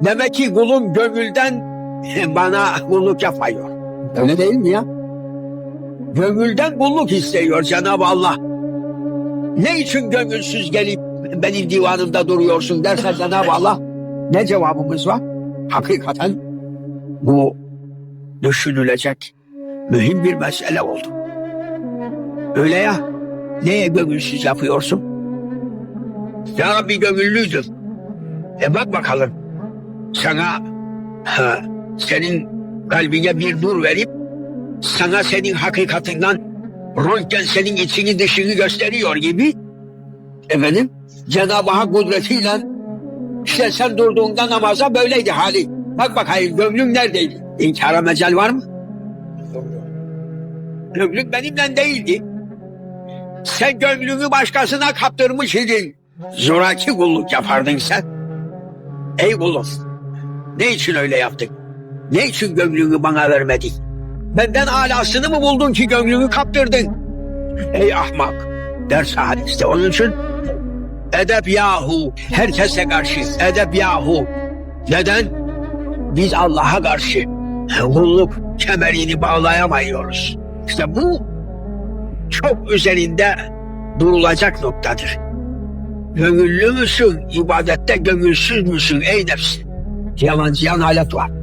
Demek ki kulum gönülden bana kulluk yapıyor. Öyle değil mi ya? Gönülden kulluk istiyor Cenab-ı Allah. Ne için gönülsüz gelip benim divanımda duruyorsun derse Cenab-ı Allah ne cevabımız var? Hakikaten bu düşünülecek mühim bir mesele oldu. Öyle ya, neye gönülsüz yapıyorsun? Ya Rabbi gönüllüydüm. E bak bakalım, sana ha, senin kalbine bir nur verip sana senin hakikatinden röntgen senin içini dışını gösteriyor gibi efendim Cenab-ı Hak kudretiyle işte sen durduğunda namaza böyleydi hali. Bak bakayım gönlün neredeydi? İnkara mecal var mı? Gönlün benimle değildi. Sen gönlünü başkasına kaptırmış idin. Zoraki kulluk yapardın sen. Ey kulum. Ne için öyle yaptın? Ne için gönlünü bana vermedin? Benden alasını mı buldun ki gönlünü kaptırdın? Ey ahmak. Ders hadiste onun için edep yahu herkese karşı edep yahu. Neden? Biz Allah'a karşı kulluk kemerini bağlayamıyoruz. İşte bu çok üzerinde durulacak noktadır. Gönüllü müsün? İbadette gönülsüz müsün ey nefs? de, de anália atuar.